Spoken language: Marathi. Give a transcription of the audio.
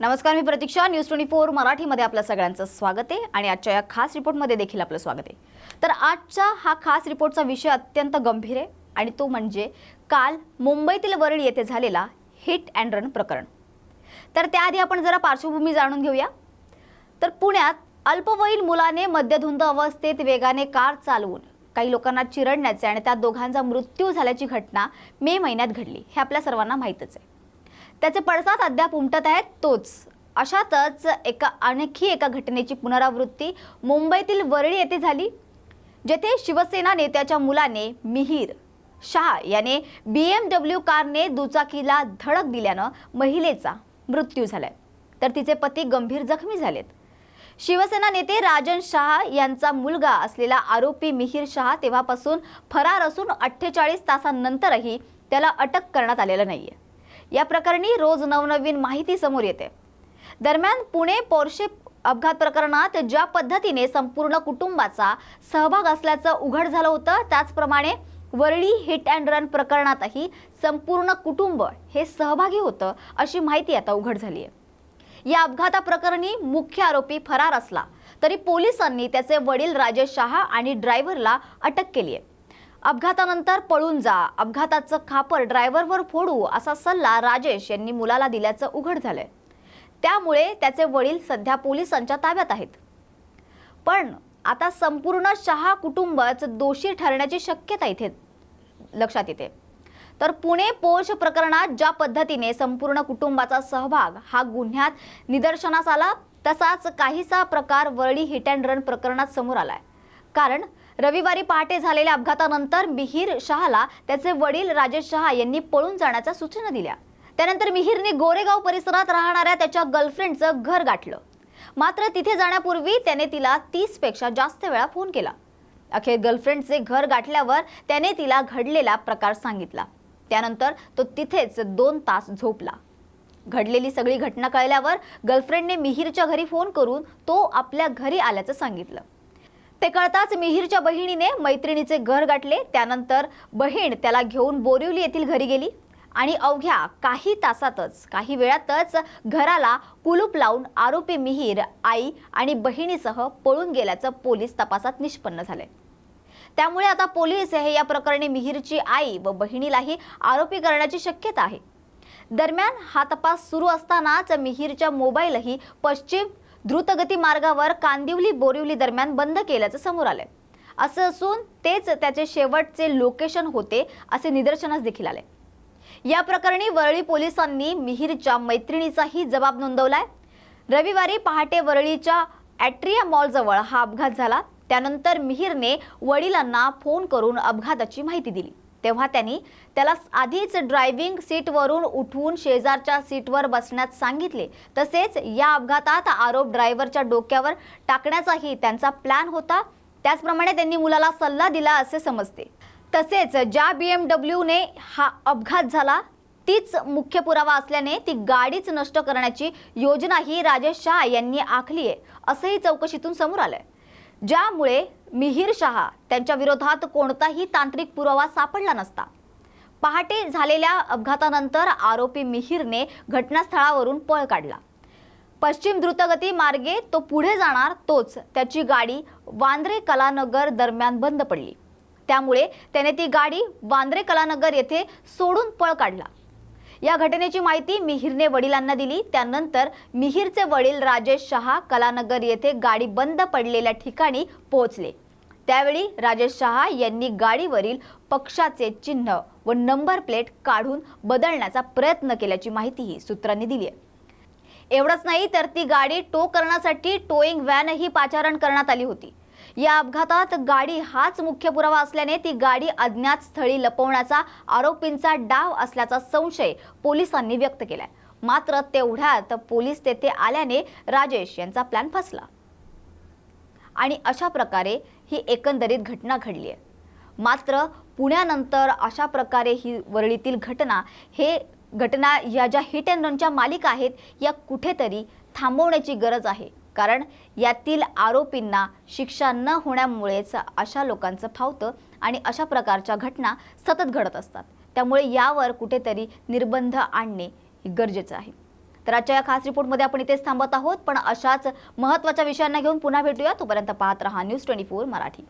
नमस्कार मी प्रतीक्षा. न्यूज ट्वेंटी फोर मराठीमध्ये आपलं सगळ्यांचं स्वागत आहे आणि आजच्या या खास रिपोर्टमध्ये देखील आपलं स्वागत आहे. तर आजचा हा खास रिपोर्टचा विषय अत्यंत गंभीर आहे आणि तो म्हणजे काल मुंबईतील वरळी येथे झालेला हिट अँड रन प्रकरण. तर त्याआधी आपण जरा पार्श्वभूमी जाणून घेऊया. तर पुण्यात अल्पवयीन मुलाने मद्यधुंद अवस्थेत वेगाने कार चालवून काही लोकांना चिरडण्याचे आणि त्या दोघांचा मृत्यू झाल्याची घटना मे महिन्यात घडली. हे आपल्या सर्वांना माहीतच आहे. त्याचे पडसाद अद्याप उमटत आहेत तोच. अशातच एका आणखी एका घटनेची पुनरावृत्ती मुंबईतील वरळी येथे झाली जेथे शिवसेना नेत्याच्या मुलाने मिहीर शहा याने बी एम डब्ल्यू कारने दुचाकीला धडक दिल्यानं महिलेचा मृत्यू झालाय. तर तिचे पती गंभीर जखमी झालेत. शिवसेना नेते राजन शहा यांचा मुलगा असलेला आरोपी मिहीर शहा तेव्हापासून फरार असून अठ्ठेचाळीस तासांनंतरही त्याला अटक करण्यात आलेलं नाहीये. या प्रकरणी रोज नवनवीन माहिती समोर येते. दरम्यान पुणे पोर्शे अपघात प्रकरणात ज्या पद्धतीने संपूर्ण कुटुंबाचा सहभाग असल्याचं उघड झालं होतं त्याचप्रमाणे वरळी हिट अँड रन प्रकरणातही संपूर्ण कुटुंब हे सहभागी होतं अशी माहिती आता उघड झाली आहे या अपघाताप्रकरणी मुख्य आरोपी फरार असला तरी पोलिसांनी त्याचे वडील राजेश शहा आणि ड्रायव्हरला अटक केली आहे अपघातानंतर पळून जा. अपघाताचं खापर ड्रायव्हरवर फोडू असा सल्ला राजेश यांनी मुलाला दिल्याचं उघड झालंय. त्यामुळे त्याचे वडील सध्या पोलिसांच्या ताब्यात आहेत. पण आता संपूर्ण शहा कुटुंबच दोषी ठरण्याची शक्यता इथे लक्षात येते. तर पुणे पोष प्रकरणात ज्या पद्धतीने संपूर्ण कुटुंबाचा सहभाग हा गुन्ह्यात निदर्शनास आला तसाच काहीसा प्रकार वरळी हिट अँड रन प्रकरणात समोर आलाय. कारण रविवारी पहाटे झालेल्या अपघातानंतर मिहीर शहाला त्याचे वडील राजेश शहा यांनी पळून जाण्याच्या सूचना दिल्या. त्यानंतर मिहीरने गोरेगाव परिसरात राहणाऱ्या त्याच्या गर्लफ्रेंडचं घर गाठलं. मात्र तिथे जाण्यापूर्वी त्याने तिला तीसपेक्षा जास्त वेळा फोन केला. अखेर गर्लफ्रेंडचे घर गाठल्यावर त्याने तिला घडलेला प्रकार सांगितला. त्यानंतर तो तिथेच दोन तास झोपला. घडलेली सगळी घटना कळल्यावर गर्लफ्रेंडने मिहीरच्या घरी फोन करून तो आपल्या घरी आल्याचं सांगितलं. ते कळताच मिहीरच्या बहिणीने मैत्रिणीचे घर गाठले. त्यानंतर बहीण त्याला घेऊन बोरिवली येथील घरी गेली. आणि अवघ्या काही तासातच काही वेळातच घराला कुलूप लावून आरोपी मिहीर आई आणि बहिणीसह पळून गेल्याचं पोलीस तपासात निष्पन्न झाले त्यामुळे आता पोलीस हे या प्रकरणी मिहीरची आई व बहिणीलाही आरोपी करण्याची शक्यता आहे. दरम्यान हा तपास सुरू असतानाच मिहीरच्या मोबाईलही पश्चिम द्रुतगती मार्गावर कांदिवली बोरिवली दरम्यान बंद केल्याचं समोर आलंय. असं असून तेच त्याचे शेवटचे लोकेशन होते असे निदर्शनास देखील आले. या प्रकरणी वरळी पोलिसांनी मिहीरच्या मैत्रिणीचाही जबाब नोंदवलाय. रविवारी पहाटे वरळीच्या ॲट्रिया मॉलजवळ हा अपघात झाला. त्यानंतर मिहीरने वडिलांना फोन करून अपघाताची माहिती दिली. तेव्हा त्यांनी त्याला आधीच ड्रायव्हिंग सीटवरून उठवून शेजारच्या सीटवर बसण्यास सांगितले. तसेच या अपघातात आरोप ड्रायव्हरच्या डोक्यावर टाकण्याचाही त्यांचा प्लॅन होता. त्याचप्रमाणे त्यांनी मुलाला सल्ला दिला असे समजते. तसेच ज्या बी एम डब्ल्यूने हा अपघात झाला तीच मुख्य पुरावा असल्याने ती गाडीच नष्ट करण्याची योजनाही राजेश शहा यांनी आखली आहे असंही चौकशीतून समोर आलंय. ज्यामुळे मिहीर शहा त्यांच्या विरोधात कोणताही तांत्रिक पुरावा सापडला नसता. पहाटे झालेल्या अपघातानंतर आरोपी मिहीरने घटनास्थळावरून पळ काढला. पश्चिम द्रुतगती मार्गे तो पुढे जाणार तोच त्याची गाडी वांद्रे कलानगर दरम्यान बंद पडली. त्यामुळे त्याने ती गाडी वांद्रे कलानगर येथे सोडून पळ काढला. या घटनेची माहिती मिहीरने वडिलांना दिली. त्यानंतर मिहीरचे वडील राजेश शहा कलानगर येथे गाडी बंद पडलेल्या ठिकाणी पोहोचले. त्यावेळी राजेश शहा यांनी गाडीवरील पक्षाचे चिन्ह व नंबर प्लेट काढून बदलण्याचा प्रयत्न केल्याची माहितीही सूत्रांनी दिली आहे. एवढंच नाही तर ती गाडी टो करण्यासाठी टोईंग व्हॅनही पाचारण करण्यात आली होती. या अपघातात गाडी हाच मुख्य पुरावा असल्याने ती गाडी अज्ञात स्थळी लपवण्याचा आरोपींचा डाव असल्याचा संशय पोलिसांनी व्यक्त केलाय. मात्र तेवढ्यात पोलीस तेथे आल्याने राजेश यांचा प्लॅन फसला. आणि अशा प्रकारे ही एकंदरीत घटना घडली आहे. मात्र पुण्यानंतर अशा प्रकारे ही वरळीतील घटना हे घटना या ज्या हिट अँड रनच्या मालिका आहेत या कुठेतरी थांबवण्याची गरज आहे. कारण यातील आरोपींना शिक्षा न होण्यामुळेच अशा लोकांचं फावतं आणि अशा प्रकारच्या घटना सतत घडत असतात. त्यामुळे यावर कुठेतरी निर्बंध आणणे हे गरजेचं आहे. तर आजच्या या खास रिपोर्टमध्ये आपण इथेच थांबत आहोत पण अशाच महत्त्वाच्या विषयांना घेऊन पुन्हा भेटूया तोपर्यंत पाहत रहा न्यूज ट्वेंटी फोर मराठी.